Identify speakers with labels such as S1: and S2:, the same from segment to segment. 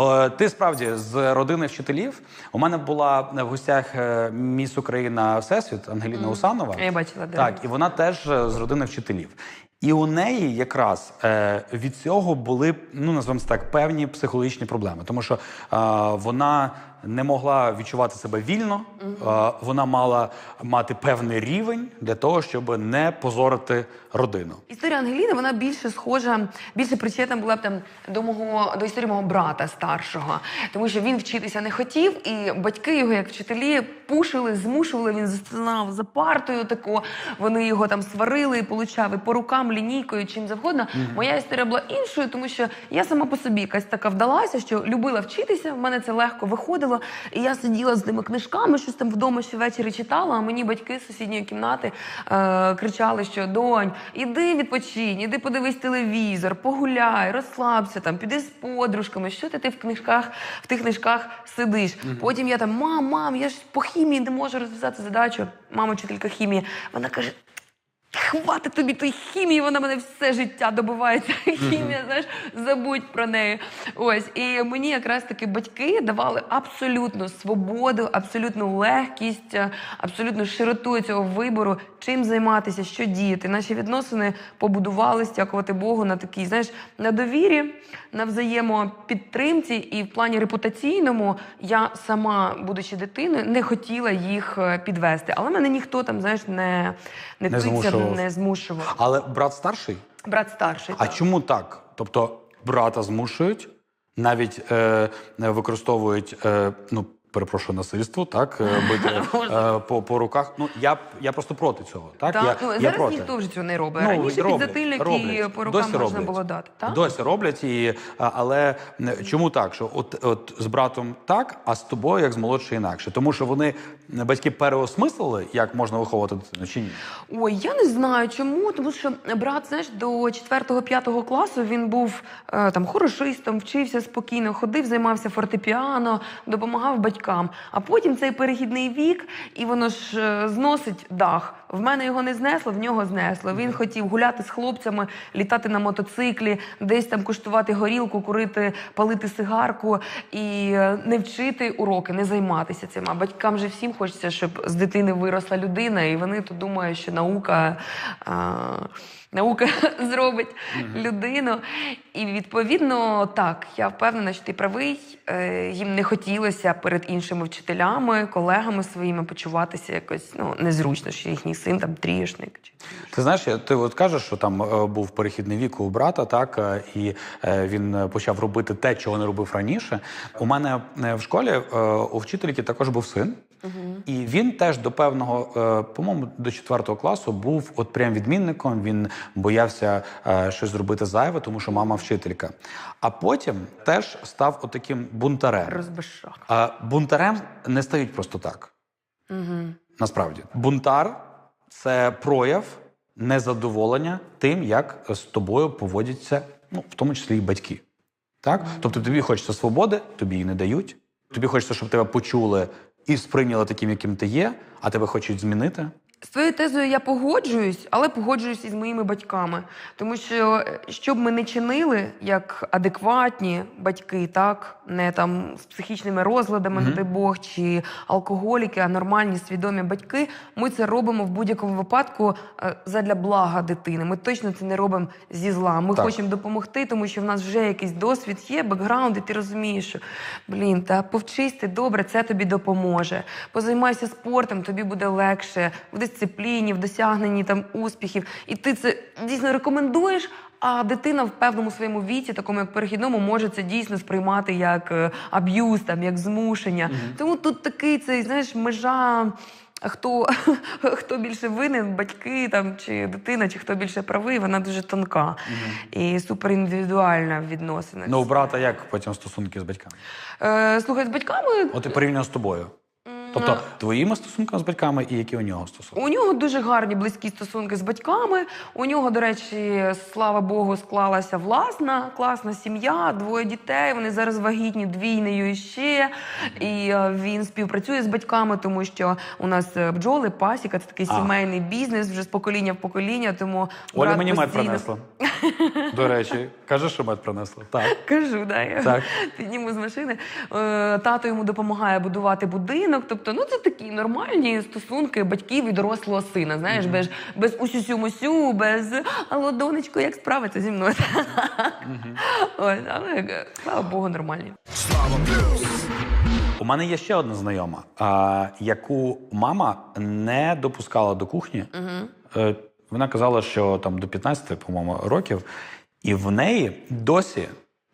S1: Е, Ти справді з родини вчителів. У мене була в гостях е, міс Україна Всесвіт Ангеліна Усанова.
S2: Я бачила.
S1: Так, і вона теж е, з родини вчителів. І у неї якраз від цього були, ну назвемо це так, певні психологічні проблеми, тому що вона не могла відчувати себе вільно, е, вона мала мати певний рівень для того, щоб не позорити родину.
S2: Історія Ангеліни вона більше схожа, більше причетна була б там до мого до історії мого брата старшого, тому що він вчитися не хотів, і батьки його, як вчителі, пушили, змушували. Він застинав за партою. Тако вони його там сварили, получав і по рукам, лінійкою, чим завгодно. Моя історія була іншою, тому що я сама по собі якась така вдалася, що любила вчитися. В мене це легко виходило. І я сиділа з тими книжками, щось там вдома ще ввечері читала. А мені батьки з сусідньої кімнати е, кричали, що донь, іди відпочинь, іди подивись телевізор, погуляй, розслабся там, піди з подружками. Що ти, ти в книжках, в тих книжках сидиш? Потім я там, мам, мам, я ж по хімії не можу розв'язати задачу. Мама, вчителька хімії. Вона каже. Хватить тобі тої хімії, вона мене все життя добувається. Хімія, знаєш, забудь про неї. Ось і мені якраз таки батьки давали абсолютну свободу, абсолютну легкість, абсолютно широту цього вибору, чим займатися, що діяти. Наші відносини побудувалися, дякувати Богу, на такій, знаєш, на довірі, на взаємопідтримці, і в плані репутаційному я сама, будучи дитиною, не хотіла їх е, підвести. Але мене ніхто там, знаєш, не, не,
S1: Не
S2: тицяв,
S1: змушував.
S2: не змушував.
S1: Але брат старший.
S2: Брат старший.
S1: А
S2: так.
S1: чому так? Тобто брата змушують, навіть е, використовують, е, ну перепрошую, насильство, так е, бити е, по, по руках. Ну я я просто проти цього. Так,
S2: Так,
S1: я,
S2: ну,
S1: я
S2: зараз
S1: проти.
S2: ніхто вже цього не робить.
S1: Ну,
S2: Раніше
S1: роблять,
S2: підзатильник по рукам
S1: Досі
S2: можна
S1: роблять.
S2: було дати. Так?
S1: Досі роблять, і, але чому так? Що от, от з братом так, а з тобою як з молодшою інакше? Тому що вони батьки переосмислили, як можна виховувати дитину чи ні?
S2: Ой, я не знаю чому, тому що брат, знаєш, до 4-5 класу він був е, там хорошистом, вчився спокійно, ходив, займався фортепіано, допомагав батькам. А потім цей перехідний вік, і воно ж е, зносить дах. В мене його не знесло, в нього знесло. Він хотів гуляти з хлопцями, літати на мотоциклі, десь там куштувати горілку, курити, палити сигарку і е, не вчити уроки, не займатися цим. А батькам же всім хочеться, щоб з дитини виросла людина, і вони то думають, що наука. А, Наука зробить людину. І відповідно, так, я впевнена, що ти правий. Е, Їм не хотілося перед іншими вчителями, колегами своїми почуватися якось ну, незручно, що їхній син там трішник. Чи...
S1: Ти знаєш, ти от кажеш, що там е, був перехідний вік у брата, так е, і е, він почав робити те, чого не робив раніше. У мене в школі у вчительки також був син, і він теж до певного, по-моєму, до четвертого класу був от прям відмінником. Він боявся щось зробити зайве, тому що мама вчителька. А потім теж став отаким бунтарем.
S2: Розбишак.
S1: А бунтарем не стають просто так.
S2: Угу.
S1: Насправді, бунтар це прояв незадоволення тим, як з тобою поводяться, ну, в тому числі і батьки. Так? Тобто тобі хочеться свободи, тобі її не дають. Тобі хочеться, щоб тебе почули і сприйняли таким, яким ти є, а тебе хочуть змінити.
S2: З твоєю тезою я погоджуюсь, але погоджуюсь із моїми батьками. Тому що е, що б ми не чинили як адекватні батьки, так не там з психічними розладами, не дай Бог, чи алкоголіки, а нормальні свідомі батьки, ми це робимо в будь-якому випадку е, задля блага дитини. Ми точно це не робимо зі зла. Ми
S1: Так.
S2: хочемо допомогти, тому що в нас вже якийсь досвід є, бекграунд, і ти розумієш, що блін, та повчись ти добре, це тобі допоможе. Позаймайся спортом, тобі буде легше в дисципліні, в досягненні там успіхів. І ти це дійсно рекомендуєш. А дитина в певному своєму віці, такому як перехідному, може це дійсно сприймати як е, аб'юз, там як змушення. Тому тут такий цей, знаєш, межа. Хто, хто більше винен, батьки там чи дитина, чи хто більше правий, вона дуже тонка і суперіндивідуальна в відносинах.
S1: Ну, у брата як потім стосунки з батьками?
S2: Е, слухай, з батьками
S1: От і порівняно з тобою. Тобто твоїми стосунками з батьками і які у нього стосунки?
S2: У нього дуже гарні близькі стосунки з батьками. У нього, до речі, слава Богу, склалася власна класна сім'я, двоє дітей. Вони зараз вагітні двійнею ще. І е, він співпрацює з батьками, тому що у нас е, бджоли, пасіка це такий
S1: А.
S2: сімейний бізнес вже з покоління в покоління. Тому
S1: Оля
S2: брат
S1: мені мед принесла. До речі, каже, що мед принесла. Так.
S2: Кажу, да, я
S1: Так.
S2: підніму з машини. Е, Тато йому допомагає будувати будинок. Тобто, ну це такі нормальні стосунки батьків і дорослого сина. Знаєш, без, без усю-сю-мусю, без алло, донечко, як справиться зі мною. Ось, але е, слава Богу, нормальні.
S1: У мене є ще одна знайома, а, яку мама не допускала до кухні. Е, вона казала, що там до 15, по-моєму, років, і в неї досі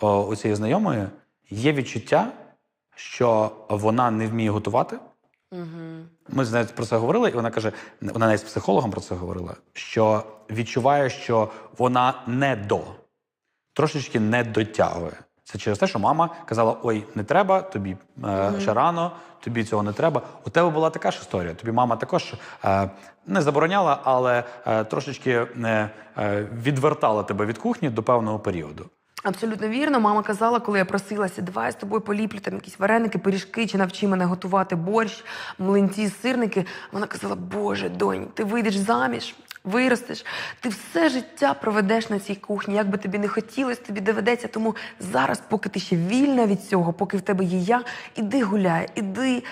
S1: о, у цієї знайомої є відчуття, що вона не вміє готувати. Ми з нею про це говорили, і вона каже: вона навіть з психологом про це говорила, що відчуває, що вона не до, трошечки не дотягує. Це через те, що мама казала: ой, не треба, тобі е, ще рано, тобі цього не треба. У тебе була така ж історія. Тобі мама також е, не забороняла, але е, трошечки е, е, відвертала тебе від кухні до певного періоду.
S2: Абсолютно вірно. Мама казала, коли я просилася, давай з тобою поліплю там якісь вареники, пиріжки, чи навчи мене готувати борщ, млинці, сирники. Вона казала: Боже, донь, ти вийдеш заміж, виростеш, ти все життя проведеш на цій кухні. Як би тобі не хотілося, тобі доведеться. Тому зараз, поки ти ще вільна від цього, поки в тебе є я, іди гуляй, іди.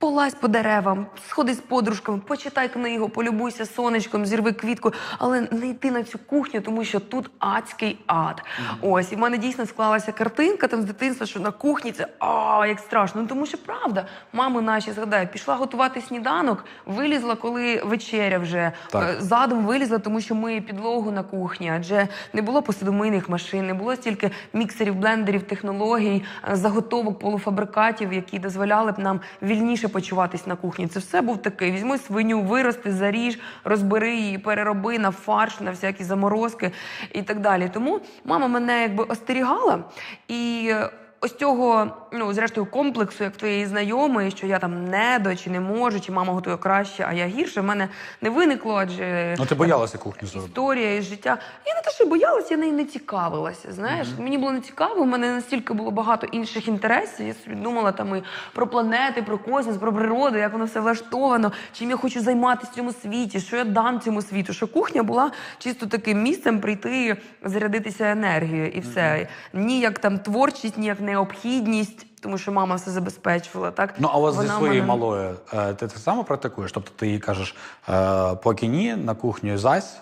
S2: Полазь по деревам, сходи з подружками, почитай книгу, полюбуйся сонечком, зірви квітку, але не йти на цю кухню, тому що тут адський ад. Ось і в мене дійсно склалася картинка там з дитинства, що на кухні це а як страшно. Ну тому що правда, мами наші згадаю, пішла готувати сніданок, вилізла, коли вечеря вже
S1: Так.
S2: Е, задом вилізла, тому що миє підлогу на кухні, адже не було посудомийних машин, не було стільки міксерів, блендерів, технологій, е, заготовок, полуфабрикатів, які дозволяли б нам вільніше почуватись на кухні. Це все був такий: візьми свиню, вирости, заріж, розбери її, перероби на фарш, на всякі заморозки і так далі. Тому мама мене якби остерігала і. Ось цього, ну зрештою, комплексу, як твоєї знайомої, що я там недо чи не можу, чи мама готує краще, а я гірше, в мене не виникло, адже
S1: Ну ти боялася кухню зробити.
S2: історія із життя. Я не те, що боялася, я нею не цікавилася. Знаєш, мені було не цікаво. У мене настільки було багато інших інтересів. Я собі думала там і про планети, про космос, про природу, як воно все влаштовано, чим я хочу займатися в цьому світі, що я дам цьому світу. Що кухня була чисто таким місцем прийти, зарядитися енергією і все. Ні як там творчість, ні як необхідність. Тому що мама все забезпечувала, так
S1: Ну, а у вас зі своєю
S2: мене-
S1: малою е, ти це само практикуєш? Тобто ти їй кажеш, е, поки ні, на кухню зась?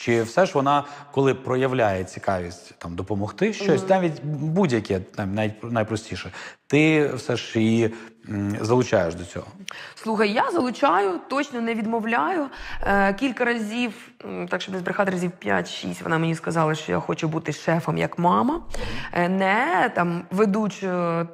S1: Чи все ж вона, коли проявляє цікавість там допомогти щось, навіть будь-яке, там, навіть найпростіше, ти все ж її залучаєш до цього?
S2: Слухай, я залучаю, точно не відмовляю. Е, кілька разів, так щоб не збрехати, разів 5-6, вона мені сказала, що я хочу бути шефом як мама, е, не там ведучою.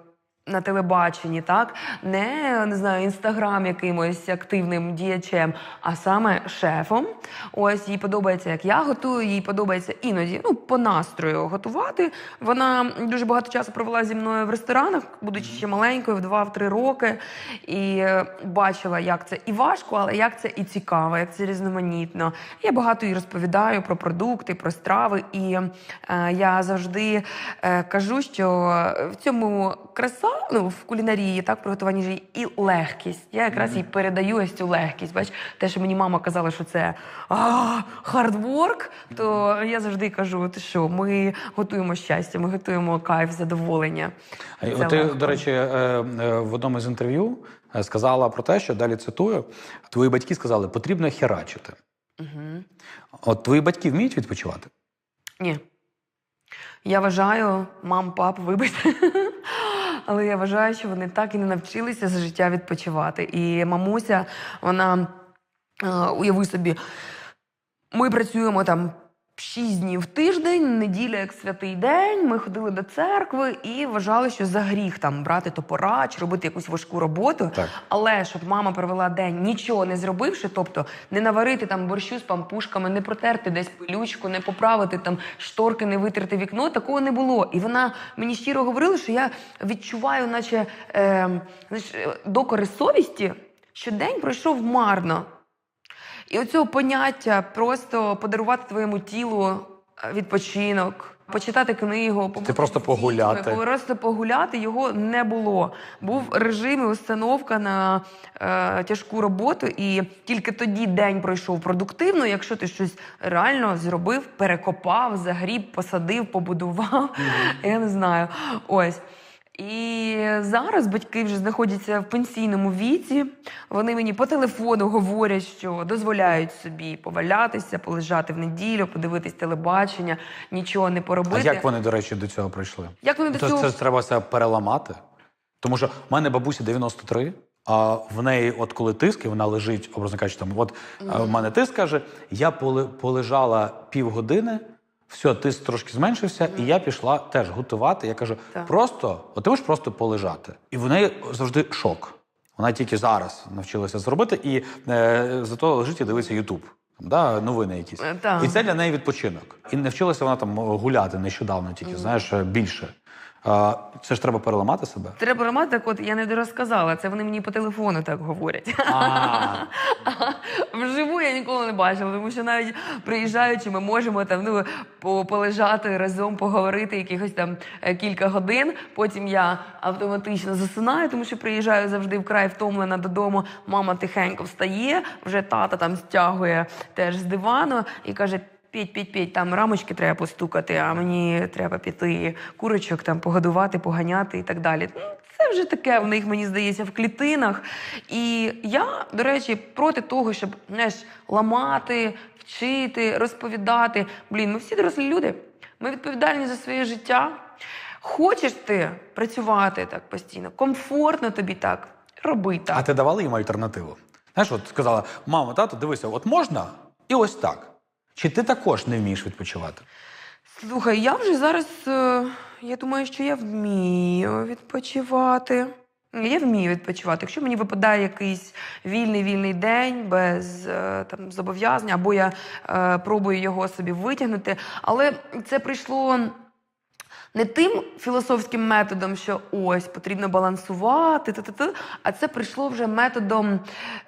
S2: На телебаченні, так не, не знаю, інстаграм якимось активним діячем, а саме шефом. Ось їй подобається, як я готую. Їй подобається іноді, ну по настрою готувати. Вона дуже багато часу провела зі мною в ресторанах, будучи ще маленькою, в 2-3 роки, і е, бачила, як це і важко, але як це і цікаво, як це різноманітно. Я багато їй розповідаю про продукти, про страви, і е, я завжди е, кажу, що в цьому краса, ну в кулінарії, так, приготуванні їжі, і легкість. Я якраз їй передаю ось цю легкість. Бач, те, що мені мама казала, що це а, хардворк, то я завжди кажу, ти що, ми готуємо щастя, ми готуємо кайф, задоволення.
S1: А
S2: Це
S1: ти,
S2: легко.
S1: до речі, е, е, в одному з інтерв'ю е, сказала про те, що далі цитую: твої батьки сказали, потрібно херачити.
S2: Угу.
S1: От твої батьки вміють відпочивати?
S2: Ні. Я вважаю, мам, пап, вибачте. Але я вважаю, що вони так і не навчилися за життя відпочивати. І мамуся, вона, е, уяви собі, ми працюємо там Шість днів в тиждень, неділя як святий день. Ми ходили до церкви і вважали, що за гріх там брати топора чи робити якусь важку роботу.
S1: Так.
S2: Але щоб мама провела день нічого не зробивши, тобто не наварити там борщу з пампушками, не протерти десь пилючку, не поправити там шторки, не витерти вікно, такого не було. І вона мені щиро говорила, що я відчуваю, наче е, докори совісті, що день пройшов марно. І оцього поняття просто подарувати твоєму тілу е, відпочинок. Почитати книгу, побути
S1: просто
S2: з дітьми,
S1: погуляти.
S2: Просто погуляти його не було. Був режим і установка на е, тяжку роботу, і тільки тоді день пройшов продуктивно, якщо ти щось реально зробив, перекопав, загріб, посадив, побудував. Я не знаю. Ось. І зараз батьки вже знаходяться в пенсійному віці. Вони мені по телефону говорять, що дозволяють собі повалятися, полежати в неділю, подивитись телебачення, нічого не
S1: А
S2: поробити.
S1: як вони, до речі, до цього прийшли?
S2: Як вони до
S1: Це,
S2: цього
S1: це треба все переламати. Тому що в мене бабуся 93, а в неї, от коли тиск, і вона лежить, образно кажучи, там, от а в мене тиск каже, я поле- полежала півгодини, все, ти трошки зменшився, і я пішла теж готувати. Я кажу,
S2: Так.
S1: просто, от ти можеш просто полежати. І в неї завжди шок. Вона тільки зараз навчилася зробити, і е, зато лежить і дивиться Ютуб. Да, новини якісь.
S2: Так.
S1: І це для неї відпочинок. І навчилася вона там гуляти нещодавно, тільки знаєш е, більше. А, це ж треба переламати себе.
S2: треба ромати, так от я не дорозказала. Це вони мені по телефону так говорять. Вживу я ніколи не бачила, тому що навіть приїжджаючи, ми можемо там ну полежати разом, поговорити якихось там е, кілька годин. Потім я автоматично засинаю, тому що приїжджаю завжди вкрай втомлена додому. Мама тихенько встає, вже тата там стягує теж з дивану і каже. П'ять, п'ять, п'ять, там рамочки треба постукати, а мені треба піти курочок там погодувати, поганяти і так далі. Ну, Це вже таке в них, мені здається, в клітинах. І я, до речі, проти того, щоб знаєш, ламати, вчити, розповідати. Блін, ми всі дорослі люди. Ми відповідальні за своє життя. Хочеш ти працювати так постійно, комфортно тобі так, роби так.
S1: а ти давала їм альтернативу? Знаєш, от сказала: мамо, тато, дивися, от можна і ось так. Чи ти також не вмієш відпочивати?
S2: Слухай, я вже зараз. е, Я думаю, що я вмію відпочивати. Я вмію відпочивати. Якщо мені випадає якийсь вільний вільний день без е, там зобов'язань, або я е, пробую його собі витягнути. Але це прийшло не тим філософським методом, що ось потрібно балансувати, та-та-та, а це прийшло вже методом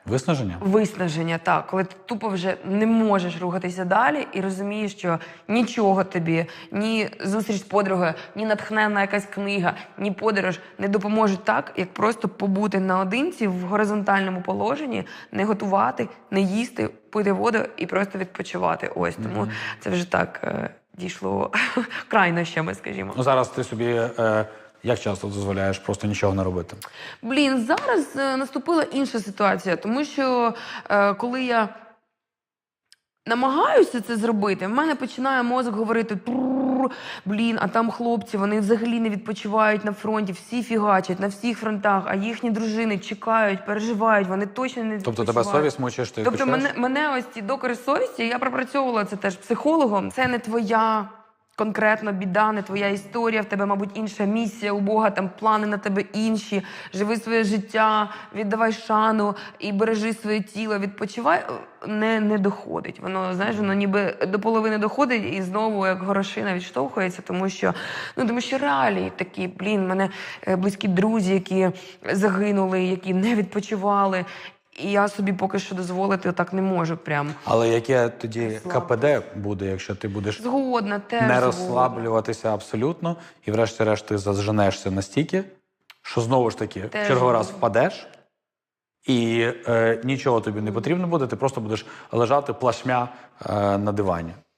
S1: Виснаження?
S2: Виснаження, так, коли ти тупо вже не можеш рухатися далі і розумієш, що нічого тобі, ні зустріч з подругою, ні натхненна якась книга, ні подорож не допоможуть так, як просто побути наодинці в горизонтальному положенні, не готувати, не їсти, пити воду і просто відпочивати. Ось тому це вже так е, дійшло крайнощами, скажімо.
S1: Ну зараз ти собі е, як часто дозволяєш просто нічого не робити?
S2: Блін, зараз е, наступила інша ситуація, тому що е, коли я намагаюся це зробити, в мене починає мозок говорити «Трррр, блін, а там хлопці, вони взагалі не відпочивають на фронті, всі фігачать на всіх фронтах, а їхні дружини чекають, переживають, вони точно не
S1: Тобто
S2: відпочивають.
S1: тебе совість мучиш, ти
S2: Тобто мене, мене ось ці докори совісті, я пропрацьовувала це теж психологом. Це не твоя конкретно біда, не твоя історія. В тебе, мабуть, інша місія у Бога, там плани на тебе інші. Живи своє життя, віддавай шану і бережи своє тіло, відпочивай. Не, не доходить. Воно знаєш, воно ніби до половини доходить і знову як горошина відштовхується, тому що ну тому що реалії такі, блін, мене е, близькі друзі, які загинули, які не відпочивали. І я собі поки що дозволити так не можу. Прям
S1: Але яке тоді КПД буде, якщо ти будеш
S2: згодна, теж
S1: не
S2: згодна.
S1: розслаблюватися абсолютно, і врешті-решт ти заженешся настільки, що знову ж таки
S2: Теж
S1: черговий раз впадеш, і е, нічого тобі не потрібно буде, ти просто будеш лежати плашмя е, на дивані.